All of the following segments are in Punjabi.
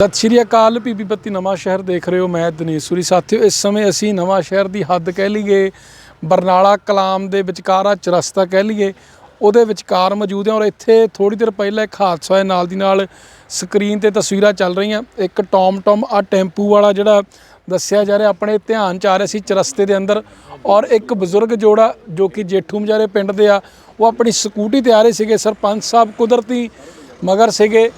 ਸਤਿ ਸ਼੍ਰੀ ਅਕਾਲ ਪੀਪੀ ਬੱਤੀ ਨਵਾਂ ਸ਼ਹਿਰ ਦੇਖ ਰਹੇ ਹੋ ਮੈਂ ਦਨੇਸ਼ੂਰੀ ਸਾਥੀਓ, ਇਸ ਸਮੇਂ ਅਸੀਂ ਨਵਾਂ ਸ਼ਹਿਰ ਦੀ ਹੱਦ ਕਹਿ ਲਈਏ, ਬਰਨਾਲਾ ਕਲਾਮ ਦੇ ਵਿਚਕਾਰ ਆ ਚਰਸਤਾ ਕਹਿ ਲਈਏ, ਉਹਦੇ ਵਿਚਕਾਰ ਮੌਜੂਦ ਹਾਂ ਔਰ ਇੱਥੇ ਥੋੜੀ ਦੇਰ ਪਹਿਲਾਂ ਇੱਕ ਹਾਦਸਾ ਹੋਇਆ, ਨਾਲ ਦੀ ਨਾਲ ਸਕਰੀਨ ਤੇ ਤਸਵੀਰਾਂ ਚੱਲ ਰਹੀਆਂ। ਇੱਕ ਟੌਮ ਟੌਮ ਆ ਟੈਂਪੂ ਵਾਲਾ ਜਿਹੜਾ ਦੱਸਿਆ ਜਾ ਰਿਹਾ, ਆਪਣੇ ਧਿਆਨ ਚ ਆ ਰਿਹਾ ਸੀ ਚਰਸਤੇ ਦੇ ਅੰਦਰ ਔਰ ਇੱਕ ਬਜ਼ੁਰਗ ਜੋੜਾ ਜੋ ਕਿ ਜੇਠੂ ਮਜਾਰੇ ਪਿੰਡ ਦੇ ਆ, ਉਹ ਆਪਣੀ ਸਕੂਟੀ ਤੇ ਆ ਰਹੇ ਸੀਗੇ। ਸਰਪੰਚ ਸਾਹਿਬ ਕੁਦਰਤੀ ਮਗਰ ਸੀਗੇ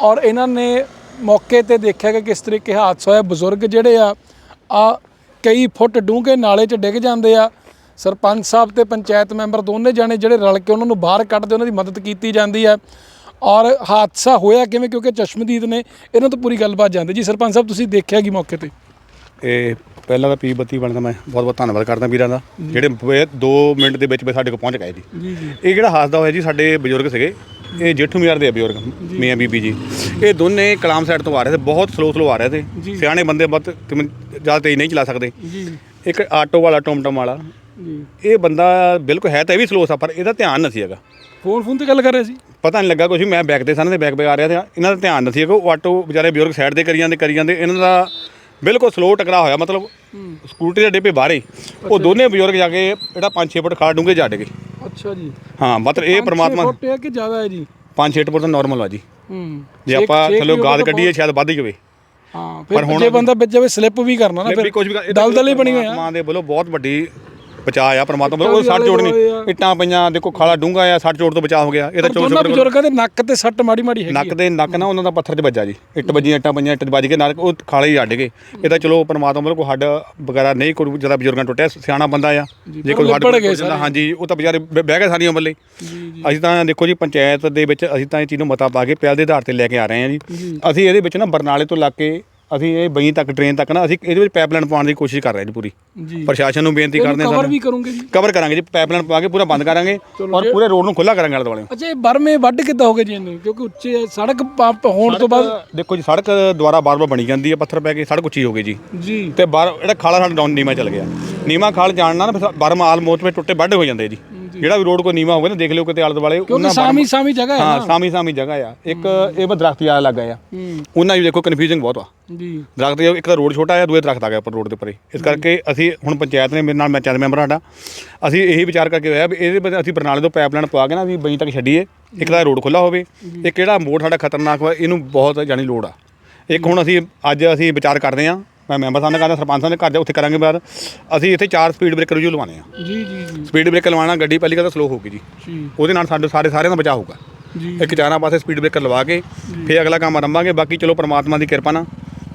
ਔਰ ਇਹਨਾਂ ਨੇ ਮੌਕੇ ਤੇ ਦੇਖਿਆ ਕਿ ਕਿਸ ਤਰੀਕੇ ਹਾਦਸਾ ਹੋਇਆ। ਬਜ਼ੁਰਗ ਜਿਹੜੇ ਆ ਆ ਕਈ ਫੁੱਟ ਡੂੰਘੇ ਨਾਲੇ 'ਚ ਡਿੱਗ ਜਾਂਦੇ ਆ। ਸਰਪੰਚ ਸਾਹਿਬ ਤੇ ਪੰਚਾਇਤ ਮੈਂਬਰ ਦੋਨੇ ਜਾਣੇ ਜਿਹੜੇ ਰਲ ਕੇ ਉਹਨਾਂ ਨੂੰ ਬਾਹਰ ਕੱਢਦੇ ਉਹਨਾਂ ਦੀ ਮਦਦ ਕੀਤੀ ਜਾਂਦੀ ਹੈ ਔਰ ਹਾਦਸਾ ਹੋਇਆ ਕਿਵੇਂ? ਕਿਉਂਕਿ ਚਸ਼ਮਦੀਦ ਨੇ ਇਹਨਾਂ ਤੋਂ ਪੂਰੀ ਗੱਲਬਾਤ ਜਾਣਦੇ। ਜੀ ਸਰਪੰਚ ਸਾਹਿਬ ਤੁਸੀਂ ਦੇਖਿਆ ਕੀ ਮੌਕੇ ਤੇ? ਇਹ ਪਹਿਲਾਂ ਤਾਂ ਪੀ ਬੱਤੀ ਬਣਦਾ ਮੈਂ ਬਹੁਤ ਬਹੁਤ ਧੰਨਵਾਦ ਕਰਦਾ ਵੀਰਾਂ ਦਾ। ਜਿਹੜੇ 2 ਮਿੰਟ ਦੇ ਵਿੱਚ ਸਾਡੇ ਕੋਲ ਪਹੁੰਚ ਗਏ ਜੀ। ਇਹ ਜਿਹੜਾ ਹਾਦਸਾ ਹੋਇਆ ਜੀ ਸਾਡੇ ਬਜ਼ੁਰਗ ਸੀਗੇ। ਇਹ ਜੇਠੂ ਮਿਆਰ ਦੇ ਆ ਬਜ਼ੁਰਗ ਮੀਆਂ ਬੀਬੀ ਜੀ। ਇਹ ਦੋਨੇ ਕਲਾਮ ਸਾਈਡ ਤੋਂ ਆ ਰਹੇ ਸੀ ਬਹੁਤ ਸਲੋ ਸਲੋ ਆ ਰਹੇ ਸੀ। ਸਿਆਣੇ ਬੰਦੇ ਬਹੁਤ ਜ਼ਿਆਦਾ ਤੇਜ਼ ਨਹੀਂ ਚਲਾ ਸਕਦੇ। ਜੀ। ਇੱਕ ਆਟੋ ਵਾਲਾ ਟੋਮਟਮ ਵਾਲਾ। ਜੀ। ਇਹ ਬੰਦਾ ਬਿਲਕੁਲ ਹੈ ਤਾਂ ਇਹ ਵੀ ਸਲੋ ਸੀ ਪਰ ਇਹਦਾ ਧਿਆਨ ਨਹੀਂ ਸੀ ਹੈਗਾ। ਫੋਨ ਫੋਨ ਤੇ ਗੱਲ ਕਰ ਰਹੇ ਸੀ? ਪਤਾ ਨਹੀਂ ਲੱਗਾ ਕੁਝ ਮੈਂ ਬੈਕ ਦੇ ਸਾਹਮਣੇ ਬੈਕ ਬੈਕ ਆ ਰਿਹਾ ਸੀ ਇਹਨਾਂ ਦਾ ਧਿਆਨ ਨਹੀਂ ਸੀ ਕਿ ਉਹ ਆਟੋ ਵਿਚਾਰੇ ਬਜ਼ੁਰਗ ਸਾਈਡ ਤੇ ਕਰੀ ਜਾਂਦੇ ਕਰੀ ਜਾਂਦੇ ਇਹਨਾਂ ਦਾ ਬਿਲਕੁਲ ਸਲੋ ਟਕਰਾ ਹੋਇਆ ਮਤਲਬ ਸਕੂਟਰੀ ਦੇ ਡੇਪੇ ਬਾਹਰੇ ਉਹ ਦੋਨੇ ਬਜ਼ੁਰਗ ਜਾ ਕੇ ਜਿਹੜਾ 5-6 ਫੁੱਟ ਖਾੜ ਡੂੰਘੇ ਜੱਡ ਗਏ। ਅੱਛਾ ਜੀ। ਹਾਂ ਮਤਲਬ ਇਹ ਪ੍ਰਮਾਤਮਾ ਫੁੱਟ ਹੈ ਕਿ ਜ਼ਿਆਦਾ ਹੈ ਜੀ? 5-6 ਫੁੱਟ ਤਾਂ ਨਾਰਮਲ ਆ ਜੀ। ਹੂੰ ਜੇ ਆਪਾਂ ਥੱਲੇ ਗਾਦ ਕੱਢੀਏ ਸ਼ਾਇਦ ਵੱਧ ਹੀ ਹੋਵੇ ਹਾਂ ਫਿਰ ਜੇ ਬੰਦਾ ਵਿੱਚ ਜਾਵੇ ਸਲਿੱਪ ਵੀ ਕਰਨਾ ਨਾ ਫਿਰ ਕੁਝ ਵੀ ਦਲਦਲ ਹੀ ਬਣੀ ਹੋਈ ਆ। ਮਾਂ ਦੇ ਵੱਲੋਂ ਬਹੁਤ ਵੱਡੀ ਬਚਾਅ ਆ ਪ੍ਰਮਾਤਮਾ ਉਹ ਸੱਟ ਦੁਆਲੇ ਆ। ਇੱਟਾਂ ਪਈਆਂ ਦੇਖੋ ਖਾਲਾ ਡੂੰਗਾ ਆ ਸੱਟ ਜੋੜ ਤੋਂ ਬਚਾਅ ਹੋ ਗਿਆ ਇਹ ਤਾਂ ਚੋਰ ਦੋਨਾਂ ਬਜ਼ੁਰਗਾਂ ਦੇ ਨੱਕ ਤੇ ਸੱਟ ਮਾੜੀ ਮਾੜੀ ਹੈਗੀ ਨੱਕ ਦੇ ਨੱਕ ਨਾ ਉਹਨਾਂ ਦਾ ਪੱਥਰ 'ਚ ਵੱਜਾ ਜੀ। ਇੱਟ ਵੱਜੀਆਂ ਇੱਟਾਂ ਪਈਆਂ ਇੱਟ 'ਚ ਵੱਜ ਕੇ ਨਾਲ ਉਹ ਖਾਲੇ ਹੀ ਅੱਡ ਗਏ। ਇਹ ਤਾਂ ਚਲੋ ਪਰਮਾਤਮਾ ਕੋਈ ਹੱਡ ਵਗੈਰਾ ਨਹੀਂ ਕੋਈ ਜ਼ਿਆਦਾ ਬਜ਼ੁਰਗਾਂ ਟੁੱਟਿਆ ਸਿਆਣਾ ਬੰਦਾ ਆ। ਜੇ ਕੋਈ ਹੱਡ ਹਾਂਜੀ ਉਹ ਤਾਂ ਵਿਚਾਰੇ ਬਹਿ ਬਹਿ ਗਏ ਸਾਰੀ ਉਮਰ ਲਈ। ਅਸੀਂ ਤਾਂ ਦੇਖੋ ਜੀ ਪੰਚਾਇਤ ਦੇ ਵਿੱਚ ਅਸੀਂ ਤਾਂ ਇਹ ਚੀਜ਼ ਨੂੰ ਮਤਾ ਪਾ ਕੇ ਪਹਿਲ ਦੇ ਆਧਾਰ ਤੇ ਲੈ ਕੇ ਆ ਰਹੇ ਹਾਂ ਜੀ। ਅਸੀਂ ਇਹਦੇ ਵਿੱਚ ਨਾ ਬਰਨਾਲੇ ਤੋਂ ਲੱਗ ਕੇ ਅਸੀਂ ਇਹ ਬਈ ਤੱਕ ਟ੍ਰੇਨ ਤੱਕ ਨਾ ਅਸੀਂ ਇਹਦੇ ਵਿੱਚ ਪਾਈਪਲਾਈਨ ਪਾਉਣ ਦੀ ਕੋਸ਼ਿਸ਼ ਕਰ ਰਹੇ ਹਾਂ ਜੀ ਪੂਰੀ। ਜੀ। ਪ੍ਰਸ਼ਾਸਨ ਨੂੰ ਬੇਨਤੀ ਕਰਦੇ ਹਾਂ ਕਵਰ ਵੀ ਕਰੋਗੇ ਜੀ। ਕਵਰ ਕਰਾਂਗੇ ਜੀ ਪਾਈਪਲਾਈਨ ਪਾ ਕੇ ਪੂਰਾ ਬੰਦ ਕਰਾਂਗੇ ਔਰ ਪੂਰੇ ਰੋਡ ਨੂੰ ਖੁੱਲਾ ਕਰਾਂਗੇ ਆਲੇ ਦੁਆਲੇ ਅੱਛਾ ਇਹ ਬਰਮੇ ਵੱਢ ਕਿੱਦਾਂ ਹੋਗੇ ਜੀ ਇਹਨੇ? ਕਿਉਂਕਿ ਉੱਚੇ ਸੜਕ ਪੰਪ ਹੋਣ ਤੋਂ ਬਾਅਦ ਦੇਖੋ ਜੀ ਸੜਕ ਦੁਆਰਾ ਬਾਰ-ਬਾਰ ਬਣੀ ਜਾਂਦੀ ਹੈ ਪੱਥਰ ਪੈ ਕੇ ਸੜਕ ਉੱਚੀ ਹੋ ਗਈ ਜੀ। ਜੀ। ਤੇ ਬਾਹਰ ਜਿਹੜਾ ਖਾਲਾ ਸਾਡਾ ਡਾਊਨ ਨੀਮਾ ਚੱਲ ਗਿਆ। ਨੀਮਾ ਖਾਲ ਜਾਣ ਨਾਲ ਬਰਮ ਆਲਮੋਸਟ ਵਿੱਚ ਟੁੱਟੇ ਵੱਢ ਹੋ ਜਾਂਦੇ ਜੀ। ਜਿਹੜਾ ਵੀ ਰੋਡ ਕੋਈ ਨੀਮਾ ਹੋਵੇ ਨਾ ਦੇਖ ਲਿਓ ਕਿਤੇ ਆਲੇ ਦੁਆਲੇ ਕਿਉਂਕਿ ਸਾਮੀ ਸਾਮੀ ਜਗ੍ਹਾ ਹੈ ਹਾਂ ਨਾ। ਸਾਮੀ ਸਾਮੀ ਜਗ੍ਹਾ ਆ। ਇੱਕ ਇਹ ਬਸ ਦਰਖਤ ਆ ਲੱਗਾ ਆ। ਉਹਨਾਂ ਵੀ ਦੇਖੋ ਕਨਫਿਊਜ਼ਿੰਗ ਬਹੁਤ ਆ ਜੀ। ਦਰਖਤ ਇਹ- ਇੱਕ ਤਾਂ ਰੋਡ ਛੋਟਾ ਆ ਦੂਏ ਦਰਖਤ ਆ ਗਿਆ ਉੱਪਰ ਰੋਡ ਦੇ ਉੱਪਰ ਹੀ। ਇਸ ਕਰਕੇ ਅਸੀਂ ਹੁਣ ਪੰਚਾਇਤ ਨੇ ਮੇਰੇ ਨਾਲ ਮੈਂ ਚੰਦ ਮੈਂਬਰ ਸਾਡਾ। ਅਸੀਂ ਇਹੀ ਵਿਚਾਰ ਕਰਕੇ ਹੋਇਆ ਵੀ ਇਹਦੇ ਵਿੱਚ ਅਸੀਂ ਬਰਨਾਲੇ ਤੋਂ ਪਾਈਪਲਾਈਨ ਪਵਾ ਕੇ ਨਾ ਵੀ ਬਈ ਤੱਕ ਛੱਡੀਏ ਇੱਕ ਤਾਂ ਰੋਡ ਖੁੱਲਾ ਹੋਵੇ ਇੱਕ ਕਿਹੜਾ ਮੋੜ ਸਾਡਾ ਖਤਰਨਾਕ ਵਾ ਇਹਨੂੰ ਬਹੁਤ ਜਾਣੀ ਲੋੜ ਆ। ਇੱਕ ਹੁਣ ਅਸੀਂ ਅੱਜ ਅਸੀਂ ਵਿਚਾਰ ਕਰਦੇ ਆ ਮੈਂ ਮੈਂਬਰ ਸਾਹਿਬ ਨਾਲ ਕਰਦਾ ਸਰਪੰਚ ਸਾਹਿਬ ਨੇ ਘਰ ਜਾ ਉੱਥੇ ਕਰਾਂਗੇ ਬਾਅਦ ਅਸੀਂ ਇੱਥੇ ਚਾਰ ਸਪੀਡ ਬ੍ਰੇਕਰ ਵੀ ਲਵਾਉਣੇ ਆ। ਜੀ ਜੀ ਜੀ। ਸਪੀਡ ਬ੍ਰੇਕਰ ਲਵਾਉਣਾ ਗੱਡੀ ਪਹਿਲੀ ਗੱਲ ਤਾਂ ਸਲੋ ਹੋਊਗੀ ਜੀ। ਜੀ। ਉਹਦੇ ਨਾਲ ਸਾਡੇ ਸਾਰੇ ਸਾਰਿਆਂ ਦਾ ਬਚਾਅ ਹੋਊਗਾ। ਜੀ। ਇੱਕ ਚਾਰਾਂ ਪਾਸੇ ਸਪੀਡ ਬ੍ਰੇਕਰ ਲਵਾ ਕੇ ਫਿਰ ਅਗਲਾ ਕੰਮ ਆਰੰਭਾਂਗੇ। ਬਾਕੀ ਚਲੋ ਪ੍ਰਮਾਤਮਾ ਦੀ ਕਿਰਪਾ ਨਾਲ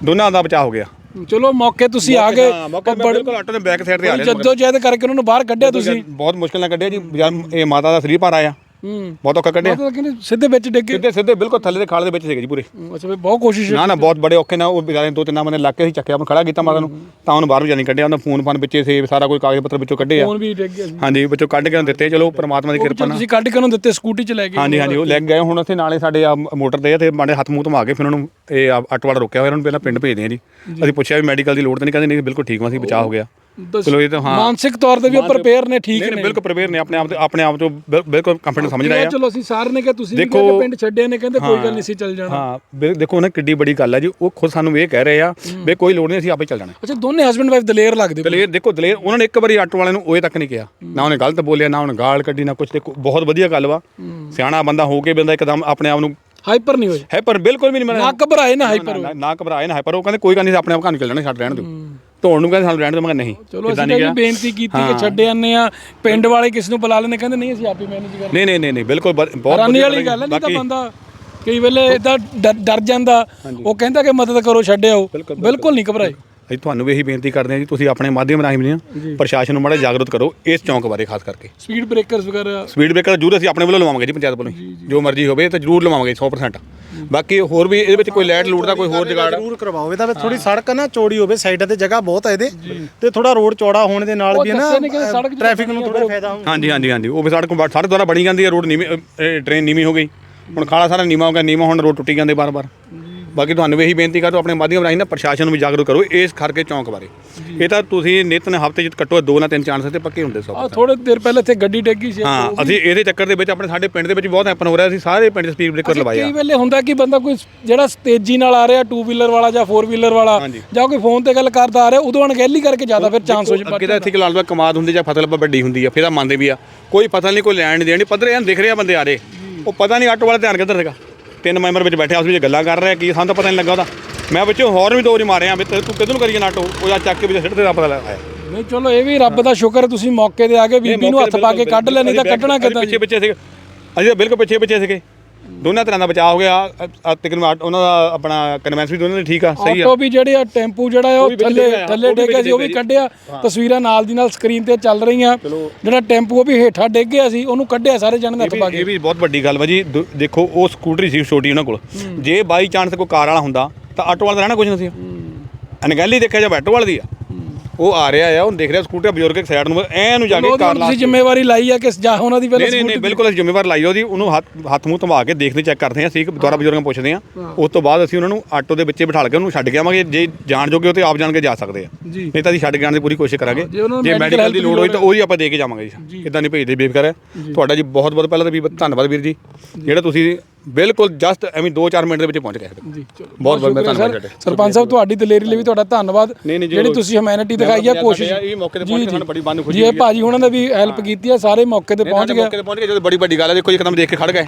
ਦੋਨਾਂ ਦਾ ਬਚਾਅ ਹੋ ਗਿਆ। ਚਲੋ ਮੌਕੇ ਤੁਸੀਂ ਆ ਗਏ। ਬਿਲਕੁਲ ਆਟੋ ਦੇ ਬੈਕ ਸਾਈਡ ਤੇ ਆ ਰਿਹਾ ਜੱਦੋ ਜਹਿਦ ਕਰਕੇ ਉਹਨਾਂ ਨੂੰ ਬਾਹਰ ਕੱਢਿਆ ਤੁਸੀਂ। ਬਹੁਤ ਮੁਸ਼ਕਿਲ ਨਾਲ ਕੱਢਿਆ ਜੀ। ਜਦ ਇਹ ਮਾਤਾ ਦਾ ਸਰੀਰ ਭਾਰ ਆਇਆ ਹੂੰ। ਬਹੁਤ ਔਖਾ ਕੱਢਿਆ। ਮਤਲਬ ਕਿ ਸਿੱਧੇ ਵਿੱਚ ਡਿੱਗੇ ਸਿੱਧੇ ਸਿੱਧੇ ਬਿਲਕੁਲ ਥੱਲੇ ਦੇ ਖਾਲ ਦੇ ਵਿੱਚ ਸੀਗੇ ਜੀ ਪੂਰੇ। ਅੱਛਾ ਵੀ ਬਹੁਤ ਕੋਸ਼ਿਸ਼ ਨਾ ਨਾ ਬਹੁਤ ਬੜੇ ਔਖੇ ਨਾਲ ਉਹ ਵਿਚਾਰੇ ਦੋ ਤਿੰਨ ਬੰਦੇ ਲੱਗ ਕੇ ਅਸੀਂ ਚੱਕਿਆ ਆਪਾਂ ਖੜਾ ਕੀਤਾ ਮਾਤਾ ਨੂੰ। ਤਾਂ ਉਹਨੂੰ ਬਾਹਰ ਵੀ ਜਾਣੀ ਕੱਢਿਆ ਉਹਨਾਂ ਫੋਨ ਫਾਨ ਵਿੱਚੇ ਸੇਵ ਸਾਰਾ ਕੋਈ ਕਾਗਜ਼ ਪੱਤਰ ਵਿੱਚੋਂ ਕੱਢੇ ਆ ਫੋਨ ਵੀ ਡਿੱਗ ਗਿਆ ਸੀ। ਹਾਂਜੀ ਵਿੱਚੋਂ ਕੱਢ ਕੇ ਉਹਨੂੰ ਦਿੱਤੇ ਚਲੋ ਪ੍ਰਮਾਤਮਾ ਦੀ ਕਿਰਪਾ ਨਾਲ। ਤੁਸੀਂ ਕੱਢ ਕੇ ਉਹਨੂੰ ਦਿੱਤੇ ਸਕੂਟੀ 'ਚ ਲੈ ਗਏ। ਹਾਂਜੀ ਹਾਂਜੀ ਉਹ ਲੈ ਗਏ ਹੁਣ ਅਸੀਂ ਨਾਲੇ ਸਾਡੇ ਆ ਮੋਟਰ ਆ ਤੇ ਮਾੜੇ ਹੱਥ ਮੂੰਹ ਧਮਾ ਕੇ ਫਿਰ ਉਹਨੂੰ ਇਹ ਆਟੋ ਵਾਲਾ ਰੋਕਿਆ ਹੋਇਆ ਉਹਨਾਂ ਨੂੰ ਪਹਿਲਾਂ ਪਿੰਡ ਭੇਜਦੇ ਆ ਜੀ। ਅਸੀਂ ਪੁੱਛਿਆ ਵੀ ਮੈਡੀਕਲ ਦੀ ਲੋੜ ਤਾਂ ਨਹੀਂ ਕਹਿੰਦੇ ਨਹੀਂ ਬਿਲਕੁਲ ਠੀਕ ਵਾ ਸੀ ਬਚਾਅ ਹੋ ਗਿਆ। ਚਲੋ ਇਹ ਤਾਂ ਹਾਂ। ਮਾਨਸਿਕ ਤੌਰ ਤੇ ਵੀ ਉਹ ਪ੍ਰਪੇਅਰ ਨੇ ਠੀਕ ਨੇ। ਬਿਲਕੁਲ ਪ੍ਰਵੇਰ ਨੇ ਆਪਣੇ ਆਪ ਤੇ ਆਪਣੇ ਆਪ ਤੋਂ ਬਿਲ- ਬਿਲਕੁਲ ਕੰਫੀਡੈਂਸ ਸਮਝ ਰਹੇ ਆ। ਚਲੋ ਅਸੀਂ ਸਾਰਿਆਂ ਨੇ ਕਿਹਾ ਤੁਸੀਂ ਵੀ ਦੇਖੋ- ਕਿਹਾ ਕਿ ਪਿੰਡ ਛੱਡਿਆ ਨੇ ਕਹਿੰਦੇ ਕੋਈ ਗੱਲ ਨਹੀਂ ਸੀ ਚੱਲ ਜਾਣਾ। ਹਾਂ ਦੇਖੋ ਨਾ ਕਿੱਡੀ ਬੜੀ ਗੱਲ ਹੈ ਜੀ ਉਹ ਖੁਦ ਸਾਨੂੰ ਇਹ ਕਹਿ ਰਹੇ ਆ ਵੀ ਕੋਈ ਲੋੜ ਨਹੀਂ ਅਸੀਂ ਆਪੇ ਚੱਲ ਜਾਣਾ। ਅੱਛਾ ਦੋਨੇ ਹਸਬੰਡ ਵਾਈਫ ਦਲੇਰ ਲੱਗਦੇ ਦਲੇਰ ਦੇਖੋ ਦਲੇਰ ਉਹਨਾਂ ਨੇ ਇੱਕ ਵਾਰੀ ਆਟੋ ਵਾਲੇ ਨੂੰ ਓਏ ਤੱਕ ਨਹੀਂ ਕਿਹਾ। ਨਾ ਉਹਨੇ ਗਲਤ ਬੋਲਿਆ ਨਾ ਉਹਨੇ ਗਾਲ ਕੱਢੀ ਨਾ ਕੁਝ ਦੇਖੋ ਬਹੁਤ ਵਧੀਆ ਗੱਲ ਵਾ। ਸਿਆਣਾ ਬੰਦਾ ਹੋ ਕੇ ਬੰਦਾ ਇੱਕਦਮ ਆਪਣੇ ਆਪ ਨੂੰ ਹਾਈਪਰ ਨਹੀਂ ਹੋਏ। ਹੈ ਪਰ ਬਿਲਕੁਲ ਵੀ ਨਹੀਂ ਨਾ ਘਬਰਾਏ ਨਾ ਹਾਈਪਰ ਨਾ- ਘਬਰਾਏ ਨਾ ਹੈ ਪਰ ਉਹ ਕਹਿੰਦੇ ਕੋਈ ਗੱਲ ਨਹੀਂ ਆਪਣੇ ਆਪ ਘਰ ਨਿਕਲ ਜਾਣਾ ਛੱਡ ਰਹਿਣ ਦਿਓ। ਧੋਣ ਨੂੰ ਕਹਿੰਦੇ ਸਾਨੂੰ ਰਹਿਣ ਦਿਓ। ਮੈਂ ਨਹੀਂ ਚਲੋ ਅਸੀਂ ਤਾਂ ਬੇਨਤੀ ਕੀਤੀ ਕਿ ਛੱਡ ਜਾਂਦੇ ਆ ਪਿੰਡ ਵਾਲੇ ਕਿਸ ਨੂੰ ਬੁਲਾ ਲੈਣੇ ਕਹਿੰਦੇ ਨਹੀਂ ਅਸੀਂ ਆਪੇ ਮੈਨੇਜ ਕਰ ਨਹੀਂ ਨਹੀਂ ਨਹੀਂ ਨਹੀਂ ਬਿਲਕੁਲ ਬਹੁਤ ਵਧੀਆ ਵਾਲੀ ਗੱਲ ਹੈ ਨਹੀਂ ਤਾਂ ਬੰਦਾ ਕਈ ਵੇਲੇ ਇਦਾਂ ਡਰ ਜਾਂਦਾ। ਉਹ ਕਹਿੰਦਾ ਕਿ ਮਦਦ ਕਰੋ ਛੱਡਿਓ ਬਿਲਕੁਲ ਨਹੀਂ ਘਬਰਾਏ। ਅਸੀਂ ਤੁਹਾਨੂੰ ਵੀ ਇਹੀ ਬੇਨਤੀ ਕਰਦੇ ਹਾਂ ਜੀ ਤੁਸੀਂ ਆਪਣੇ ਮਾਧਿਅਮ ਰਾਹੀਂ ਵੀ ਪ੍ਰਸ਼ਾਸਨ ਨੂੰ ਮਾੜਾ ਜਾਗਰੂਕ ਕਰੋ ਇਸ ਚੌਂਕ ਬਾਰੇ ਖਾਸ ਕਰਕੇ। ਸਪੀਡ ਬ੍ਰੇਕਰਸ ਵਗੈਰਾ। ਸਪੀਡ ਬ੍ਰੇਕਰ ਜ਼ਰੂਰ ਅਸੀਂ ਆਪਣੇ ਵੱਲੋਂ ਲਵਾਵਾਂਗੇ ਜੀ ਪੰਚਾਇਤ ਵੱਲੋਂ। ਜੋ ਮਰਜ਼ੀ ਹੋਵੇ ਤਾਂ ਜ਼ਰੂਰ ਲਵਾਵਾਂਗੇ 100% ਬਾਕੀ ਹੋਰ ਵੀ ਇਹਦੇ ਵਿੱਚ ਕੋਈ ਲਾਈਟ ਲੂਟ ਦਾ ਕੋਈ ਹੋਰ ਜਗਾੜ ਜ਼ਰੂਰ ਕਰਵਾਓ। ਇਹਦਾ ਥੋੜੀ ਸੜਕ ਨਾ ਚੌੜੀ ਹੋਵੇ ਸਾਈਡਾਂ ਤੇ ਜਗ੍ਹਾ ਬਹੁਤ ਹੈ ਇਹਦੇ ਤੇ ਥੋੜਾ ਰੋਡ ਚੌੜਾ ਹੋਣ ਦੇ ਨਾਲ ਵੀ ਨਾ ਟ੍ਰੈਫਿਕ ਨੂੰ ਥੋੜਾ ਫਾਇਦਾ ਹੁੰਦਾ ਹਾਂਜੀ ਹਾਂਜੀ ਹਾਂਜੀ। ਉਹ ਵੀ ਸੜਕ ਸੜਕ ਦੁਆਰਾ ਬਣੀ ਜਾਂਦੀ ਹੈ ਰੋਡ ਨੀਵੀਂ ਟ੍ਰੇਨ ਨੀਵੀਂ ਹੋ ਗਈ। ਹੁਣ ਖਾਲਾ ਸਾਰਾ ਨੀਵਾਂ ਹੋ ਗਿਆ ਨੀਵਾਂ ਹੁਣ ਰੋਡ ਟੁੱਟੀ ਜਾਂਦੇ ਬਾਰ-ਬਾਰ। ਬਾਕੀ ਤੁਹਾਨੂੰ ਵੀ ਇਹੀ ਬੇਨਤੀ ਕਰੋ ਆਪਣੇ ਮਾਧਿਅਮ ਰਾਹੀਂ ਨਾ ਪ੍ਰਸ਼ਾਸਨ ਨੂੰ ਵੀ ਜਾਗਰੂਕ ਕਰੋ ਇਸ ਖਰਕੇ ਚੌਂਕ ਬਾਰੇ। ਇਹ ਤਾਂ ਤੁਸੀਂ ਨਿਤ ਨੇ ਹਫ਼ਤੇ ਚ ਘੱਟੋ ਦੋ ਨਾ ਤਿੰਨ ਚਾਂਸ ਤੇ ਪੱਕੇ ਹੁੰਦੇ ਸਭ। ਆ ਥੋੜੇ ਦੇਰ ਪਹਿਲਾਂ ਇੱਥੇ ਗੱਡੀ ਡੇਗੀ ਸੀ। ਹਾਂ ਅਸੀਂ ਇਹਦੇ ਚੱਕਰ ਦੇ ਵਿੱਚ ਆਪਣੇ ਸਾਡੇ ਪਿੰਡ ਦੇ ਵਿੱਚ ਬਹੁਤ ਹੈਪਨ ਹੋ ਰਿਹਾ ਸੀ ਸਾਰੇ ਪਿੰਡ ਸਪੀਡ ਬ੍ਰੇਕਰ ਲਵਾਏ ਆ। ਕਈ ਵੇਲੇ ਹੁੰਦਾ ਕਿ ਬੰਦਾ ਕੋਈ ਜਿਹੜਾ ਤੇਜ਼ੀ ਨਾਲ ਆ ਰਿਹਾ ਟੂ ਵੀਲਰ ਵਾਲਾ ਜਾਂ ਫੋਰ ਵੀਲਰ ਵਾਲਾ। ਜਾਂ ਕੋਈ ਫੋਨ ਤੇ ਗੱਲ ਕਰਦਾ ਆ ਰਿਹਾ ਉਦੋਂ ਅਣਗਹਿਲੀ ਕਰਕੇ ਜ਼ਿਆਦਾ ਫਿਰ ਚਾਂਸ ਹੋ ਜਾਂਦਾ। ਅੱਗੇ ਤਾਂ ਇੱਥੇ ਕਿ ਲਾਲ ਬਾਗ ਕਮਾਦ ਹੁੰਦੀ ਜਾਂ ਫਸਲ ਵੱਡੀ ਹੁੰਦੀ ਆ ਫਿਰ ਤਾਂ ਮੰਨਦੇ ਵੀ ਆ। ਕੋਈ ਫਸਲ ਨਹੀਂ ਕੋਈ ਲੈਣ ਦੇਣੀ ਪੱਧਰੇ ਐਨ ਦਿਖ ਰਿਹਾ ਬੰਦੇ ਆ ਰਹੇ। ਉਹ ਪਤਾ ਨਹੀਂ ਆਟੋ ਵਾਲਾ ਧਿਆਨ ਕਿੱਧਰ ਸੀਗਾ ਤਿੰਨ ਮੈਂਬਰ ਵਿੱਚ ਬੈਠੇ ਆਪਸ ਵਿੱਚ ਗੱਲਾਂ ਕਰ ਰਹੇ ਕੀ ਸਾਨੂੰ ਤਾਂ ਪਤਾ ਨਹੀਂ ਲੱਗਾ ਉਹਦਾ। ਮੈਂ ਵਿੱਚੋਂ ਹੋਰ ਵੀ ਦੋ ਵਾਰੀ ਮਾਰਿਆ ਵੀ ਤੂੰ ਨੂੰ ਕਰੀ ਆਟੋ ਉਹ ਚੱਕ ਕੇ ਵਿੱਚ ਸਿੱਟ ਤੇ ਦਾ ਪਤਾ ਲੱਗਾ। ਨਹੀਂ ਚਲੋ ਇਹ ਵੀ ਰੱਬ ਦਾ ਸ਼ੁਕਰ ਤੁਸੀਂ ਮੌਕੇ ਤੇ ਆ ਕੇ ਬੀਬੀ ਨੂੰ ਹੱਥ ਪਾ ਕੇ ਕੱਢ ਲਿਆ ਨਹੀਂ ਤਾਂ ਕੱਢਣਾ ਕਿੱਦਾਂ ਪਿੱਛੇ ਪਿੱਛੇ ਸੀਗੇ। ਅਸੀਂ ਤਾਂ ਬਿਲਕੁਲ ਪਿੱਛੇ ਪਿੱਛੇ ਸੀਗੇ। ਦੋਨਾਂ ਤਰ੍ਹਾਂ ਦਾ ਬਚਾਅ ਹੋ ਗਿਆ। ਆ ਤਕਰੀਬਨ ਆਟ- ਉਹਨਾਂ ਦਾ ਆਪਣਾ ਕਨਵੈਂਸ ਵੀ ਦੋਨਾਂ ਦੇ ਠੀਕ ਆ ਸਹੀ ਆ। ਆਟੋ ਵੀ ਜਿਹੜੇ ਆ ਟੈਂਪੂ ਜਿਹੜਾ ਹੈ ਉਹ ਵੀ ਵਿੱਚ ਥੱਲੇ ਡਿੱਗਿਆ, ਥੱਲੇ ਉਹ ਵੀ ਡਿੱਗਿਆ ਸੀ ਉਹ ਵੀ ਵਿੱਚ ਕੱਢਿਆ। ਤਸਵੀਰਾਂ ਨਾਲ ਦੀ ਨਾਲ ਸਕਰੀਨ ਤੇ ਚੱਲ ਰਹੀਆਂ। ਜਿਹੜਾ ਟੈਂਪੂ ਉਹ ਵੀ ਹੇਠਾਂ ਡਿੱਗ ਗਿਆ ਸੀ ਉਹਨੂੰ ਕੱਢਿਆ ਸਾਰੇ ਜਣ ਨੇ ਹੱਥ ਪਾ ਇਹ ਕੇ। ਵੀ- ਇਹ ਵੀ ਬਹੁਤ ਵੱਡੀ ਗੱਲ ਵਾ ਜੀ। ਦੁ- ਦੇਖੋ ਉਹ ਸਕੂਟਰੀ ਸੀ ਛੋਟੀ ਉਹਨਾਂ ਕੋਲ। ਜੇ ਬਾਈ ਚਾਂਸ ਕੋਈ ਕਾਰ ਵਾਲਾ ਹੁੰਦਾ ਤਾਂ ਆਟੋ ਵਾਲਾ ਤਾਂ ਰਹਿਣਾ ਕੁਝ ਨਹੀਂ ਸੀ। ਅਨਗੈਲੀ ਦੇਖਿਆ ਜਾਂ ਆਟੋ ਵਾਲੇ ਦੀ ਆ। ਉਹ ਆ ਰਿਹਾ ਆ ਉਹ ਦੇਖ ਰਿਹਾ ਸਕੂਟਰ ਬਜ਼ੁਰਗ ਇੱਕ ਸਾਈਡ ਨੂੰ ਐ ਨੂੰ ਜਾ ਕੇ ਕਾਰ ਲਾ ਤੁਸੀਂ ਜ਼ਿੰਮੇਵਾਰੀ ਲਾਈ ਆ ਕਿ ਜਾ ਉਹਨਾਂ ਦੀ ਪਹਿਲਾਂ ਨਹੀਂ ਨਹੀਂ ਬਿਲਕੁਲ ਅਸੀਂ ਜ਼ਿੰਮੇਵਾਰ ਲਾਈ ਉਹਦੀ ਉਹਨੂੰ ਹੱਥ ਹੱਥ ਮੂੰਹ ਧਵਾ ਕੇ ਦੇਖਦੇ ਚੈੱਕ ਕਰਦੇ ਹਾਂ ਅਸੀਂ ਦੁਆਰਾ ਬਜ਼ੁਰਗਾਂ ਪੁੱਛਦੇ ਹਾਂ। ਉਸ ਤੋਂ ਬਾਅਦ ਅਸੀਂ ਉਹਨਾਂ ਨੂੰ ਆਟੋ ਦੇ ਵਿੱਚੇ ਬਿਠਾ ਕੇ ਉਹਨੂੰ ਛੱਡ ਕੇ ਆਵਾਂਗੇ ਜੇ ਜਾਣ ਜੋਗੇ ਉਹ ਤੇ ਆਪ ਜਾਣ ਕੇ ਜਾ ਸਕਦੇ ਆ। ਨਹੀਂ ਤਾਂ ਅਸੀਂ ਛੱਡ ਕੇ ਆਉਣ ਦੀ ਪੂਰੀ ਕੋਸ਼ਿਸ਼ ਕਰਾਂਗੇ। ਜੇ ਮੈਡੀਕਲ ਦੀ ਲੋੜ ਹੋਈ ਤਾਂ ਉਹਦੀ ਆਪਾਂ ਦੇ ਕੇ ਜਾਵਾਂਗੇ ਜੀ। ਇਦਾਂ ਨਹੀਂ ਭੇਜਦੇ ਬੇਫਿਕਰ ਹੈ। ਤੁਹਾਡਾ ਜੀ ਬਹੁਤ ਬਹੁਤ ਪਹਿਲਾਂ ਤਾਂ ਵੀ ਧੰਨਵਾਦ ਵੀਰ ਜੀ। ਜਿਹੜਾ ਤੁਸੀਂ ਬਿਲਕੁਲ ਜਸਟ ਐਵੇਂ 2-4 ਮਿੰਟ ਦੇ ਵਿੱਚ ਪਹੁੰਚ ਗਏ ਸਾਡੇ ਜੀ ਚਲੋ। ਬਹੁਤ ਬਹੁਤ ਮੈਂ ਧੰਨਵਾਦ। ਤੁਹਾਡੇ। ਸਰਪੰਚ ਸਾਹਿਬ ਤੁਹਾਡੀ ਦਲੇਰੀ ਲਈ ਵੀ ਤੁਹਾਡਾ ਧੰਨਵਾਦ। ਜਿਹੜੀ ਤੁਸੀਂ ਹਿਊਮੈਨਿਟੀ ਦਿਖਾਈ ਆ ਕੋਸ਼ਿਸ਼ ਇਹ ਮੌਕੇ ਤੇ ਜੀ, ਪਹੁੰਚ ਕੇ ਜੀ। ਸਾਨੂੰ ਬੜੀ ਬੰਨ ਖੁਸ਼ੀ ਜੀ ਇਹ। ਭਾਜੀ ਉਹਨਾਂ ਨੇ ਵੀ ਹੈਲਪ ਕੀਤੀ ਆ ਸਾਰੇ ਮੌਕੇ ਤੇ ਪਹੁੰਚ ਗਏ। ਮੌਕੇ ਤੇ ਪਹੁੰਚ ਗਏ ਜਦੋਂ ਬੜੀ ਵੱਡੀ ਗੱਲ ਹੈ ਦੇਖੋ ਇੱਕਦਮ ਦੇਖ ਕੇ ਖੜ ਗਏ।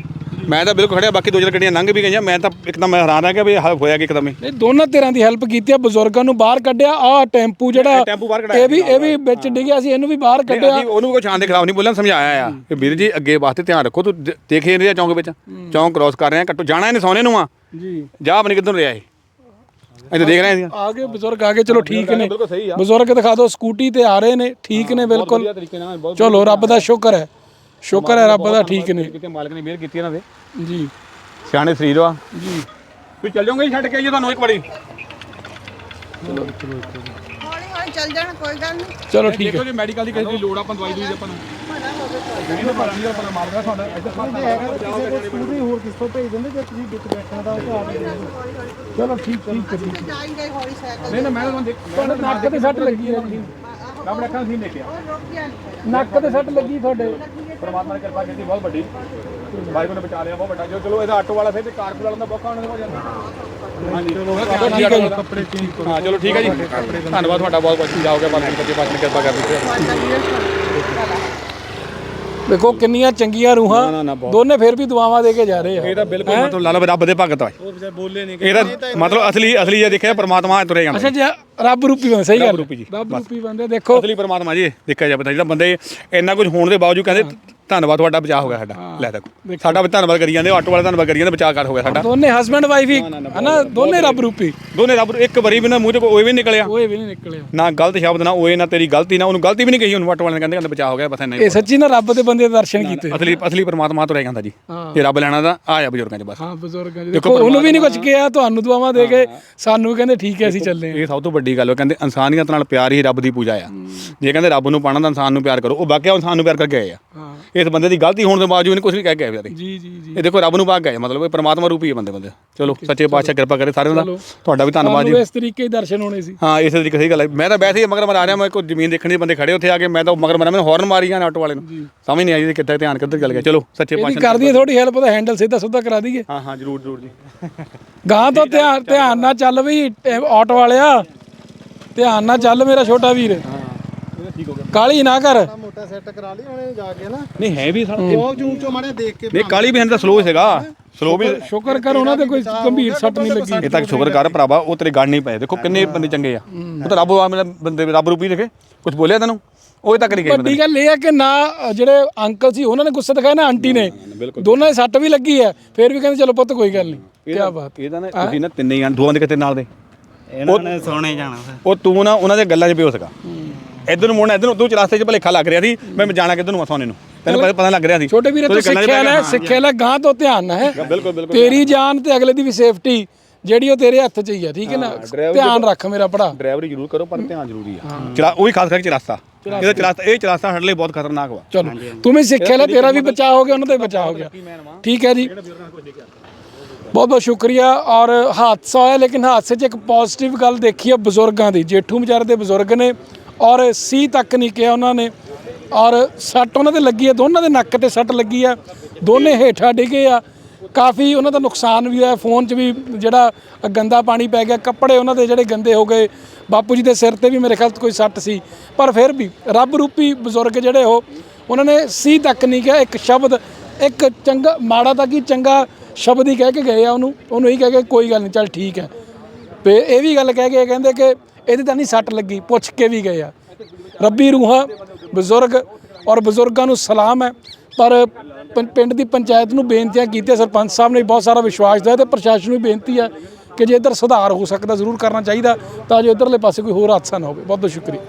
ਮੈਂ ਤਾਂ ਬਿਲਕੁਲ ਖੜਿਆ ਬਾਕੀ ਦੋ ਚਾਰ ਗੱਡੀਆਂ ਲੰਘ ਵੀ ਗਈਆਂ। ਮੈਂ ਤਾਂ ਇੱਕਦਮ ਮੈਂ ਹੈਰਾਨ ਆ ਗਿਆ ਵੀ ਇਹ ਹੋਇਆ ਕਿ ਇੱਕਦਮ ਹੀ। ਨਹੀਂ ਦੋਨਾਂ ਧਿਰਾਂ ਦੀ ਹੈਲਪ ਕੀਤੀ ਆ ਬਜ਼ੁਰਗਾਂ ਨੂੰ ਬਾਹਰ ਕੱਢਿਆ ਆ ਟੈਂਪੂ ਜਿਹੜਾ ਇਹ ਟੈਂਪੂ ਬਾਹਰ ਕਢਾਇਆ ਇਹ ਵੀ ਇਹ ਵੀ ਵਿੱਚ ਡਿੱਗਿਆ ਸੀ ਇਹਨੂੰ ਵੀ ਬਾਹਰ ਕੱਢਿਆ। ਅਸੀਂ ਉਹਨੂੰ ਕੋਈ ਛਾਂ ਦੇ ਖਿਲਾਫ ਨਹੀਂ ਬੋਲਣਾ ਸਮਝਾਇਆ ਆ। ਕਿ ਵੀਰ ਜੀ ਅੱਗੇ ਵਾਸਤੇ ਧਿਆਨ ਰੱਖੋ ਤੂੰ ਦੇਖੇ ਨਹੀਂ ਰਿਹਾ ਚੌਂਕ ਵਿੱਚ। ਚੌਂਕ ਕ੍ਰਾਸ ਕਰ ਰਹੇ ਆ ਘੱਟੋ ਜਾਣਾ ਇਹਨੇ ਸੋਨੇ ਨੂੰ ਆ। ਜੀ। ਜਾ ਆਪਣੀ ਕਿੱਧਰ ਰਿਹਾ ਇਹ? ਅਸੀਂ ਤਾਂ ਦੇਖ ਰਹੇ ਹਾਂ ਆਗੇ ਬਜ਼ੁਰਗ ਆਗੇ ਚਲੋ ਠੀਕ ਨੇ। ਬਿਲਕੁਲ ਸਹੀ ਆ। ਬਜ਼ੁਰਗ ਦਿਖਾ ਦਿਓ ਸਕੂਟੀ ਤੇ ਆ ਰਹੇ ਨੇ ਠੀਕ ਨੇ ਬਿਲਕੁਲ। ਚਲੋ ਰੱਬ ਦਾ ਸ਼ੁਕਰ ਹੈ। ਸ਼ੁਕਰ ਹੈ ਰੱਬ ਦਾ ਠੀਕ ਨੇ। ਕਿਤੇ ਮਾਲਕ ਨੇ ਮਿਹਰ ਕੀਤੀ ਇਹਨਾਂ ਦੇ। ਜੀ। ਸਿਆਣੇ ਸਰੀਰ ਆ ਜੀ। ਵੀ ਚੱਲ ਜਾਓਗੇ ਛੱਡ ਕੇ ਆਈਏ ਤੁਹਾਨੂੰ ਇੱਕ ਵਾਰੀ? ਹੌਲੀ ਹੌਲੀ ਚੱਲ ਜਾਣਾ ਕੋਈ ਗੱਲ ਨਹੀਂ ਚਲੋ ਠੀਕ ਹੈ। ਦੇਖੋ ਜੇ ਮੈਡੀਕਲ ਦੀ ਕਿਸੇ ਦੀ ਲੋੜ ਆਪਾਂ ਦਵਾਈ ਦੂਈ ਆਪਾਂ ਨੂੰ। ਸਕੂਟਰੀ ਹੋਰ ਕਿਸ ਤੋਂ ਭੇਜ ਦਿੰਦੇ ਜੇ ਤੁਸੀਂ ਵਿੱਚ ਬੈਠਣ ਦਾ ਚਲੋ ਠੀਕ ਠੀਕ ਅਸੀਂ ਤਾਂ ਜਾਈਂਗੇ ਹੌਲੀ ਸਾਈਕਲ ਨਹੀਂ ਨਾ ਮੈਂ ਤਾਂ ਦੇਖ ਤੁਹਾਡੇ ਨੱਕ ਤੇ ਸੱਟ ਲੱਗੀ ਹੈ ਜੀ। ਆਪਣੇ ਅੱਖਾਂ ਸੀ ਦੇਖਿਆ। ਉਹ ਰੋਕਿਆ ਨਹੀਂ ਨੱਕ ਤੇ ਸੱਟ ਲੱਗੀ ਤੁਹਾਡੇ। ਪਰਮਾਤਮਾ ਨੇ ਕਿਰਪਾ ਕੀਤੀ ਬਹੁਤ ਵੱਡੀ। ਵਾਹਿਗੁਰੂ ਨੇ ਬਚਾ ਲਿਆ ਬਹੁਤ ਵੱਡਾ। ਜੋ ਚਲੋ ਇਹਦਾ ਆਟੋ ਵਾਲਾ ਫਿਰ ਤੇ ਕਾਰਪੂਰ ਵਾਲਾ ਦਾ ਬੋਕਾ ਉਹਨਾਂ ਦੇ ਹੋ ਜਾਂਦਾ। ਹਾਂਜੀ। ਚਲੋ ਠੀਕ ਹੈ ਜੀ। ਕੱਪੜੇ ਚੇਂਜ ਹਾਂ ਚਲੋ ਠੀਕ ਹੈ ਜੀ। ਧੰਨਵਾਦ ਤੁਹਾਡਾ ਬਹੁਤ ਬਹੁਤ ਜਾਓਗੇ ਬਾਕੀ ਬੱਚੇ ਨੇ ਕਿਰਪਾ ਕਰ ਦਿੱਤੀ। ਦੇਖੋ ਕਿੰਨੀਆਂ ਚੰਗੀਆਂ ਰੂਹਾਂ। ਦੋਨੇ ਫਿਰ ਵੀ ਦੁਆਵਾਂ ਦੇ ਕੇ ਜਾ ਰਹੇ ਆ। ਇਹ ਤਾਂ ਬਿਲਕੁਲ ਮਤਲਬ ਲਾਲਾ ਰੱਬ ਦੇ ਭਗਤ ਆ। ਉਹ ਵਿਚਾਰੇ ਬੋਲੇ ਨਹੀਂ ਇਹਦਾ ਮਤਲਬ ਅਸਲੀ ਅਸਲੀ ਜੇ ਦੇਖਿਆ ਪਰਮਾਤਮਾ ਤੁਰੇ ਜਾਂਦਾ ਅੱਛਾ ਜੀ ਰੱਬ ਰੂਪੀ ਬੰਦੇ ਸਹੀ ਗੱਲ ਰੂਪੀ ਜੀ, ਰੱਬ ਰੂਪੀ ਬੰਦੇ ਦੇਖੋ। ਅਸਲੀ ਪਰਮਾਤਮਾ ਜੀ ਇਹ, ਦੇਖਿਆ ਜਾਵੇ ਤਾਂ ਜਿਹੜਾ ਬੰਦੇ ਇੰਨਾ ਕੁਝ ਹੋਣ ਦੇ ਬਾਵਜੂਦ ਕਹਿੰਦੇ ਧੰਨਵਾਦ ਤੁਹਾਡਾ ਬਚਾਅ ਹੋ ਗਿਆ ਸਾਡਾ। ਲੈ ਦੇਖੋ। ਸਾਡਾ ਵੀ ਧੰਨਵਾਦ ਕਰੀ ਜਾਂਦੇ ਆਟੋ ਵਾਲੇ ਧੰਨਵਾਦ ਕਰੀ ਜਾਂਦੇ ਬਚਾਅ ਕਰ ਹੋ ਗਿਆ ਸਾਡਾ। ਦੋਨੇ ਹਸਬੰਡ ਵਾਈਫ ਹੀ ਹਨਾ? ਦੋਨੇ ਰੱਬ ਰੂਪੀ। ਦੋਨੇ ਰੱਬ ਇੱਕ ਵਾਰੀ ਵੀ ਨਾ ਮੂੰਹ ਚੋਂ ਓਏ ਵੀ ਨਿਕਲਿਆ। ਓਏ ਵੀ ਨਹੀਂ ਨਿਕਲਿਆ। ਨਾ ਗਲਤ ਸ਼ਬਦ ਨਾ ਓਏ ਨਾ ਤੇਰੀ ਗਲਤੀ ਨਾ ਉਹਨੂੰ ਗਲਤੀ ਵੀ ਨਹੀਂ ਕਹੀ ਉਹਨੂੰ ਆਟੋ ਵਾਲੇ ਨੇ ਕਹਿੰਦੇ ਕਹਿੰਦੇ ਬਚਾਅ ਹੋ ਗਿਆ ਬਸ ਇੰਨਾ ਹੀ ਇਹ ਸੱਚੀ ਨਾ ਰੱਬ ਦੇ ਬੰਦੇ ਦੇ ਦਰਸ਼ਨ ਕੀਤੇ। ਅਸਲੀ ਅਸਲੀ ਪਰਮਾਤਮਾ ਤੋਂ ਰਹਿ ਜਾਂਦਾ ਜੀ। ਹਾਂ। ਜੇ ਰੱਬ ਲੈਣਾ ਤਾਂ ਆ ਜਾ ਬਜ਼ੁਰਗਾਂ 'ਚ ਬਸ। ਹਾਂ ਬਜ਼ੁਰਗਾਂ ਜੀ ਦੇਖੋ ਉਹਨੂੰ ਵੀ ਨਹੀਂ ਕੁਝ ਕਿਹਾ ਤੁਹਾਨੂੰ ਦੁਆਵਾਂ ਦੇ ਕੇ ਸਾਨੂੰ ਕਹਿੰਦੇ ਠੀਕ ਹੈ ਅਸੀਂ ਚੱਲੇ ਇਹ ਸਭ ਤੋਂ ਵੱਡੀ ਗੱਲ ਉਹ ਕਹਿੰਦੇ ਇਨਸਾਨੀਅਤ ਨਾਲ ਪਿਆਰ ਹੀ ਰੱਬ ਦੀ ਪੂਜਾ ਆ। ਜੇ ਕਹਿੰਦੇ ਰੱਬ ਨੂੰ ਪਾਣਾ ਤਾਂ ਇਨਸਾਨ ਨੂੰ ਪਿਆਰ ਕਰੋ। ਉਹ ਬਾਕਿਆ ਇਨਸਾਨ ਨੂੰ ਪਿਆਰ ਕਰਕੇ ਆਏ ਆ। ਇਸ ਬੰਦੇ ਦੀ ਗਲਤੀ ਹੋਣ ਦੇ ਬਾਵਜੂਦ ਕੁਝ ਨਹੀਂ ਕਹਿ ਕੇ ਵਿਚਾਰੇ। ਜੀ ਜੀ ਜੀ। ਇਹ ਦੇਖੋ ਰੱਬ ਨੂੰ ਭਾਗ ਗਏ ਮਤਲਬ ਇਹ ਪਰਮਾਤਮਾ ਰੂਪੀ ਹੈ ਬੰਦੇ ਬੰਦੇ। ਚਲੋ ਸੱਚੇ ਪਾਤਸ਼ਾਹ ਕਿਰਪਾ ਕਰੇ ਸਾਰਿਆਂ ਦਾ। ਤੁਹਾਡਾ ਵੀ ਧੰਨਵਾਦ ਜੀ। ਇਸ ਤਰੀਕੇ ਹੀ ਦਰਸ਼ਨ ਹੋਣੇ ਸੀ। ਹਾਂ ਇਸੇ ਤਰੀਕੇ ਸਹੀ ਗੱਲ ਹੈ। ਮੈਂ ਤਾਂ ਵੈਸੇ ਹੀ ਮਗਰ ਮਰਾ ਰਿਹਾ ਮੈਂ ਕੋਈ ਜ਼ਮੀਨ ਦੇਖਣ ਦੇ ਬੰਦੇ ਖੜੇ ਉੱਥੇ ਆ ਕੇ ਮੈਂ ਤਾਂ ਮਗਰ ਮਰਾ ਮੈਨੂੰ ਹਾਰਨ ਮਾਰੀ ਗਿਆ ਆਟੋ ਵਾਲੇ ਨੂੰ। ਸਮਝ ਨਹੀਂ ਆਈ ਜੀ ਕਿੱਥੇ ਧਿਆਨ ਕਿੱਧਰ ਚੱਲ ਗਿਆ। ਚਲੋ ਸੱਚੇ ਪਾਤਸ਼ਾਹ ਕਰ ਦਈਏ ਥੋੜੀ ਹੈਲਪ ਤਾਂ ਹੈਂਡਲ ਸਿੱਧਾ ਸੁੱਧਾ ਕਰਾ ਦਈਏ। ਹਾਂ ਹਾਂ ਜਰੂਰ ਜਰੂਰ ਜੀ। ਗਾਂ ਤੋਂ ਧਿਆਨ ਧਿਆਨ ਨਾਲ ਚੱਲ ਵੀ ਆਟੋ ਵਾਲਿਆ। ਧਿਆਨ ਨਾਲ ਚੱਲ ਮੇਰਾ ਛੋਟਾ ਵੀਰ। ਠੀਕ ਹੋ ਗਿਆ। ਕਾਲੀ ਨਾ ਕਰ। ਮੋਟਾ ਸੈੱਟ ਕਰਾ ਲਈ ਉਹਨੇ ਜਾ ਕੇ ਨਾ। ਨਹੀਂ ਹੈ ਵੀ ਸਾਡਾ ਉਹ ਜੂਮ ਚੋਂ ਮਾੜੇ ਦੇਖ ਕੇ ਨਹੀਂ ਕਾਲੀ ਬਹਿਨ ਦਾ ਸਲੋ ਸੀਗਾ। ਸਲੋ ਵੀ ਸ਼ੁਕਰ ਕਰ ਉਹਨਾਂ ਦੇ ਕੋਈ ਗੰਭੀਰ ਸੱਟ ਨਹੀਂ ਲੱਗੀ। ਇਹ ਤੱਕ ਸ਼ੁਕਰ ਕਰ ਭਰਾਵਾ ਉਹ ਤੇਰੇ ਗੜ ਨਹੀਂ ਪਏ। ਦੇਖੋ ਕਿੰਨੇ ਬੰਦੇ ਚੰਗੇ ਆ। ਉਹ ਤਾਂ ਰੱਬ ਆ ਮੇਰਾ ਬੰਦੇ ਰੱਬ ਰੂਪੀ ਦੇਖੇ। ਕੁਝ ਬੋਲਿਆ ਤੈਨੂੰ? ਉਹ ਤੱਕ ਨਹੀਂ ਗਏ ਬੰਦੇ। ਵੱਡੀ ਗੱਲ ਇਹ ਹੈ ਕਿ ਨਾ ਜਿਹੜੇ ਅੰਕਲ ਸੀ ਉਹਨਾਂ ਨੇ ਗੁੱਸਾ ਦਿਖਾਇਆ ਨਾ ਆਂਟੀ ਨੇ। ਦੋਨਾਂ ਦੇ ਸੱਟ ਵੀ ਲੱਗੀ ਹੈ। ਫਿਰ ਵੀ ਕਹਿੰਦੇ ਚਲੋ ਪੁੱਤ ਕੋਈ ਗੱਲ ਨਹੀਂ। ਕੀ ਬਾਤ ਇਹਦਾ ਨਾ ਤੁਸੀਂ ਨਾ ਤਿੰਨੇ ਜਾਣ ਦੋਵਾਂ ਦੇ ਕਿਤੇ ਨਾਲ ਦੇ। ਇਹਨਾਂ ਨੇ ਸੋਣੇ ਜਾਣਾ ਫਿਰ। ਉਹ ਤੂੰ ਨਾ ਉਹਨਾਂ ਦੇ ਗੱਲਾਂ 'ਚ ਪਿਓ ਸੀਗਾ ਇੱਧਰ ਨੂੰ ਮੁੜਨਾ ਇੱਧਰ ਨੂੰ ਤੂੰ ਚਲਾਸਤੇ 'ਚ ਭਲੇਖਾ ਲੱਗ ਰਿਹਾ ਸੀ ਮੈਂ ਜਾਣਾ ਕਿੱਧਰ ਨੂੰ ਆ ਸੋਨੇ ਨੂੰ? ਤੈਨੂੰ ਪਤਾ ਪਤਾ ਲੱਗ ਰਿਹਾ ਸੀ। ਛੋਟੇ ਵੀਰੇ ਤੂੰ ਸਿੱਖਿਆ ਲੈ। ਸਿੱਖਿਆ ਲੈ ਗਾਂ ਤੋਂ ਧਿਆਨ ਨਾ ਹੈ? ਬਿਲਕੁਲ ਬਿਲਕੁਲ ਤੇਰੀ ਜਾਨ ਤੇ ਅਗਲੇ ਦੀ ਵੀ ਸੇਫਟੀ ਜਿਹੜੀ ਉਹ ਤੇਰੇ ਹੱਥ 'ਚ ਹੀ ਹੈ ਠੀਕ ਹੈ ਨਾ? ਧਿਆਨ ਰੱਖ ਮੇਰਾ ਪੜਾ ਡਰਾਈਵਰੀ ਜ਼ਰੂਰ ਕਰੋ ਪਰ ਧਿਆਨ ਜ਼ਰੂਰੀ ਆ। ਚਲਾ ਉਹ ਵੀ ਖਾਸ ਕਰਕੇ ਚਲਾਸਤਾ ਇਹਦਾ ਚਲਾਸਤਾ ਇਹ ਚਲਾਸਤਾ ਸਾਡੇ ਲਈ ਬਹੁਤ ਖਤਰਨਾਕ ਵਾ। ਚਲੋ ਤੂੰ ਵੀ ਸਿੱਖਿਆ ਲੈ ਤੇਰਾ ਵੀ ਬਚਾਅ ਹੋ ਗਿਆ ਉਹਨਾਂ ਦਾ ਵੀ ਬਚਾਅ ਹੋ ਗਿਆ। ਠੀਕ ਹੈ ਜੀ। ਬਹੁਤ ਬਹੁਤ ਸ਼ੁਕਰੀਆ। ਔਰ ਹਾਦਸਾ ਹੋਇਆ, ਲੇਕਿਨ ਹਾਦਸੇ 'ਚ ਇੱਕ ਪੋਜ਼ਿਟਿਵ ਗੱਲ ਦੇਖੀ ਹੈ ਬਜ਼ੁਰਗਾਂ ਦੀ। ਜੇਠੂ ਵਿਚਾਰੇ ਦੇ ਬਜ਼ੁਰਗ ਨੇ ਔਰ ਸੀ ਤੱਕ ਨਹੀਂ ਕਿਹਾ ਉਹਨਾਂ ਨੇ। ਔਰ ਸੱਟ ਉਹਨਾਂ ਦੇ ਲੱਗੀ ਹੈ ਦੋਨਾਂ ਦੇ ਨੱਕ ਤੇ ਸੱਟ ਲੱਗੀ ਆ। ਦੋਨੇ ਹੇਠਾਂ ਡਿੱਗੇ ਆ। ਕਾਫੀ ਉਹਨਾਂ ਦਾ ਨੁਕਸਾਨ ਵੀ ਹੋਇਆ। ਫੋਨ 'ਚ ਵੀ ਜਿਹੜਾ ਗੰਦਾ ਪਾਣੀ ਪੈ ਗਿਆ, ਕੱਪੜੇ ਉਹਨਾਂ ਦੇ ਜਿਹੜੇ ਗੰਦੇ ਹੋ ਗਏ। ਬਾਪੂ ਜੀ ਦੇ ਸਿਰ ਤੇ ਵੀ ਮੇਰੇ ਖਿਆਲ 'ਚ ਕੋਈ ਸੱਟ ਸੀ। ਪਰ ਫਿਰ ਵੀ ਰੱਬ ਰੂਪੀ ਬਜ਼ੁਰਗ ਜਿਹੜੇ ਉਹ, ਉਹਨਾਂ ਨੇ ਸੀ ਤੱਕ ਨਹੀਂ ਕਿਹਾ। ਇੱਕ ਸ਼ਬਦ, ਇੱਕ ਚੰਗਾ, ਮਾੜਾ ਤਾਂ ਕੀ ਚੰਗਾ ਸ਼ਬਦ ਹੀ ਕਹਿ ਕੇ ਗਏ ਆ ਉਹਨੂੰ ਉਹਨੂੰ ਹੀ ਕਹਿ ਕੇ ਕੋਈ ਗੱਲ ਨਹੀਂ ਚੱਲ ਠੀਕ ਹੈ। ਤੇ ਇਹ ਵੀ ਗੱਲ ਕਹਿ ਕੇ ਕਹਿੰਦੇ ਕਿ ਇਹਦੇ ਤਾਂ ਨਹੀਂ ਸੱਟ ਲੱਗੀ, ਪੁੱਛ ਕੇ ਵੀ ਗਏ ਆ। ਰੱਬੀ ਰੂਹਾਂ, ਬਜ਼ੁਰਗ ਔਰ ਬਜ਼ੁਰਗਾਂ ਨੂੰ ਸਲਾਮ ਹੈ। ਪਰ ਪੰ- ਪਿੰਡ ਦੀ ਪੰਚਾਇਤ ਨੂੰ ਬੇਨਤੀਆਂ ਕੀਤੀਆਂ, ਸਰਪੰਚ ਸਾਹਿਬ ਨੇ ਬਹੁਤ ਸਾਰਾ ਵਿਸ਼ਵਾਸ ਦਿਆ ਤੇ ਪ੍ਰਸ਼ਾਸਨ ਨੂੰ ਵੀ ਬੇਨਤੀ ਹੈ ਕਿ ਜੇ ਇੱਧਰ ਸੁਧਾਰ ਹੋ ਸਕਦਾ, ਜ਼ਰੂਰ ਕਰਨਾ ਚਾਹੀਦਾ, ਤਾਂ ਜੋ ਇੱਧਰਲੇ ਪਾਸੇ ਕੋਈ ਹੋਰ ਹਾਦਸਾ ਨਾ ਹੋਵੇ। ਬਹੁਤ ਬਹੁਤ ਸ਼ੁਕਰੀਆ।